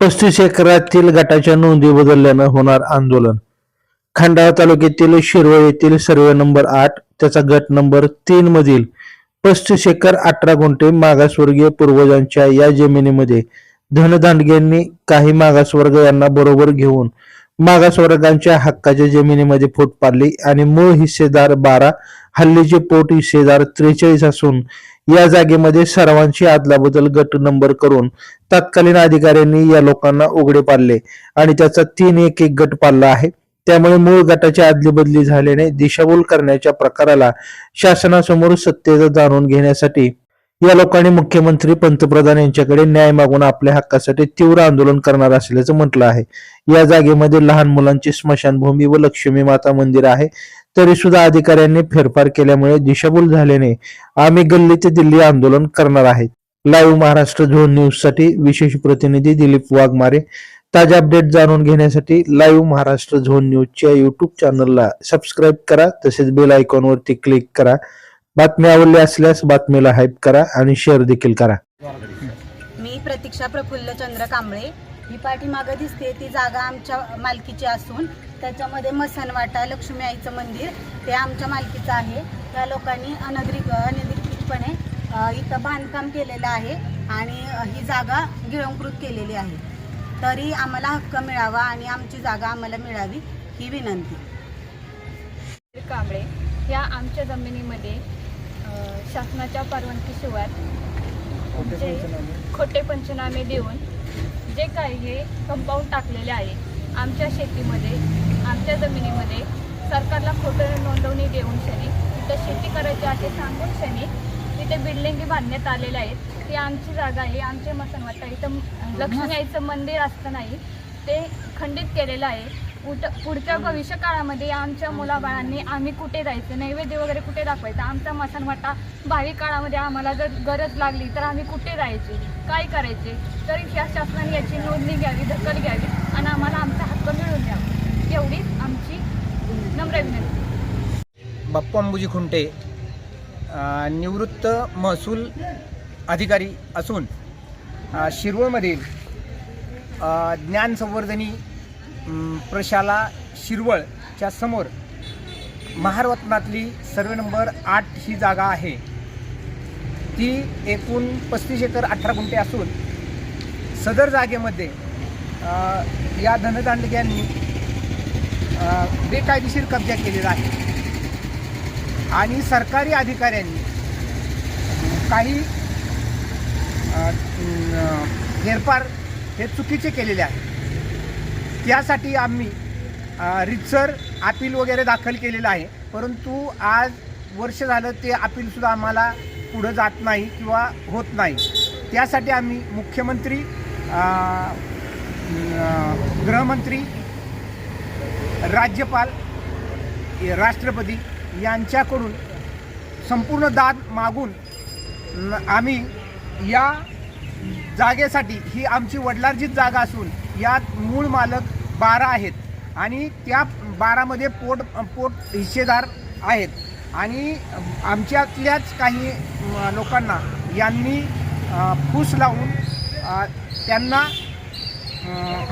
पस्तीस एकरातील गटाच्या नोंदी बदलल्यानं होणार आंदोलन. खंडाळा तालुक्यातील शिरवळ येथील सर्वे नंबर आठ त्याचा गट नंबर तीन मधील पस्तीस एकर अठरा गुंठे मागासवर्गीय पूर्वजांच्या या जमिनीमध्ये धनदांडग्यांनी काही मागासवर्ग यांना बरोबर घेऊन मागासवर्गांच्या हक्काच्या जमिनीमध्ये फूट पाडली आणि मूळ हिस्सेदार बारा हल्लीचे पोट हिस्सेदार त्रेचाळीस असून या जागेमध्ये सर्वांची अदलाबदल गट नंबर करून तत्कालीन अधिकाऱ्यांनी या लोकांना उघडे पाडले आणि त्याचा तीन एक एक गट पाडला आहे. त्यामुळे मूळ गटाची आदली बदली झाल्याने दिशाभूल करण्याच्या प्रकाराला शासनासमोर सत्तेचा जाणून घेण्यासाठी या लोकांनी मुख्यमंत्री पंतप्रधान यांच्याकडे न्याय मागून आपल्या हक्कासाठी तीव्र आंदोलन करणार असल्याचं म्हटलं आहे. या जागेमध्ये लहान मुलांची स्मशानभूमी व लक्ष्मी माता मंदिर आहे. तरी सुद्धा अधिकाऱ्यांनी फेरफार केल्यामुळे दिशाभूल झाल्याने आम्ही गल्ली ते दिल्ली आंदोलन करणार आहेत लाईव्ह महाराष्ट्र झोन न्यूजसाठी विशेष प्रतिनिधी दिलीप वाघमारे. ताज्या अपडेट जाणून घेण्यासाठी लाईव्ह महाराष्ट्र झोन न्यूजच्या युट्यूब चॅनलला सबस्क्राईब करा. तसेच बेल आयकॉनवरती क्लिक करा. बातमी आवडली असल्यास बातमीला हाईप करा आणि शेअर देखील करा. मी प्रतीक्षा प्रफुल्ल चंद्र कांबळे. ही पाठीमागं दिसते ती जागा आमच्या मालकीची असून त्याच्यामध्ये मसनवाटा लक्ष्मी आईचं मंदिर ते आमच्या मालकीचं आहे. त्या लोकांनी अनधिकृत अनधिकृतपणे इथं बांधकाम केलेलं आहे आणि ही जागा गिळंकृत केलेली आहे. तरी आम्हाला हक्क मिळावा आणि आमची जागा आम्हाला मिळावी ही विनंती. कांबळे या आमच्या जमिनीमध्ये शासनाच्या परवानगीशिवाय जे खोटे पंचनामे देऊन जे काही हे कंपाऊंड टाकलेले आहे आमच्या शेतीमध्ये आमच्या जमिनीमध्ये सरकारला खोटं नोंदवणी देऊन शनी तिथं शेती करायची आहे सांगून शनी तिथे बिल्डिंगी बांधण्यात आलेल्या आहेत. ती आमची जागा आहे आमचे मसनवाटा इथं लक्ष्मी आईचं मंदिर असतं नाही ते खंडित केलेलं आहे. उट पुढच्या भविष्य काळामध्ये आमच्या मुलाबाळांनी आम्ही कुठे जायचं नैवेद्य वगैरे कुठे दाखवायचं आमचा मसनवाटा भावी काळामध्ये आम्हाला जर गरज लागली तर आम्ही कुठे जायचे काय करायचे तर या शासनाने याची नोंदणी घ्यावी दखल घ्यावी आणि आम्हाला आमचा हक्क मिळून द्यावा. एवढीच आमची नम्र विनंती. बाप्पू अंबुजी खुंटे निवृत्त महसूल अधिकारी असून शिरवळमधील ज्ञान संवर्धनी प्रशाला शिरवळच्या समोर महारवतनातली सर्वे नंबर आठ ही जागा आहे. ती एकूण पस्तीस एकर अठरा गुंठे असून सदर जागेमध्ये या धनदांडग्यांनी बेकायदेशीर कब्जा केलेला आहे. आणि सरकारी अधिकाऱ्यांनी काही फेरफार हे चुकीचे केलेले आहे. त्यासाठी आम्ही रितसर अपील वगैरे दाखल केलेलं आहे. परंतु आज वर्ष झालं ते अपीलसुद्धा आम्हाला पुढं जात नाही किंवा होत नाही. त्यासाठी आम्ही मुख्यमंत्री गृहमंत्री राज्यपाल राष्ट्रपती यांच्याकडून संपूर्ण दाद मागून आम्ही या जागेसाठी ही आमची वडिलांचीच जागा असून यात मूळ मालक बारा आहेत आणि त्या बारामध्ये पोट पोट हिस्सेदार आहेत. आणि आमच्यातल्याच काही लोकांना यांनी फूस लावून त्यांना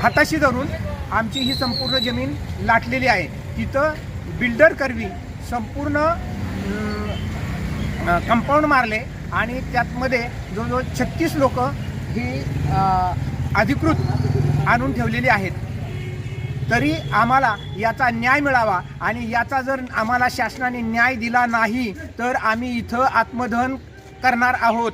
हाताशी धरून आमची ही संपूर्ण जमीन लाटलेली आहे. तिथं बिल्डर करवी संपूर्ण कंपाऊंड मारले. आणि त्यातमध्ये जवळजवळ छत्तीस लोक ही अधिकृत आणून ठेवलेली आहेत. तरी आम्हाला याचा न्याय मिळावा आणि याचा जर आम्हाला शासनाने न्याय दिला नाही तर आम्ही इथं आत्मदहन करणार आहोत.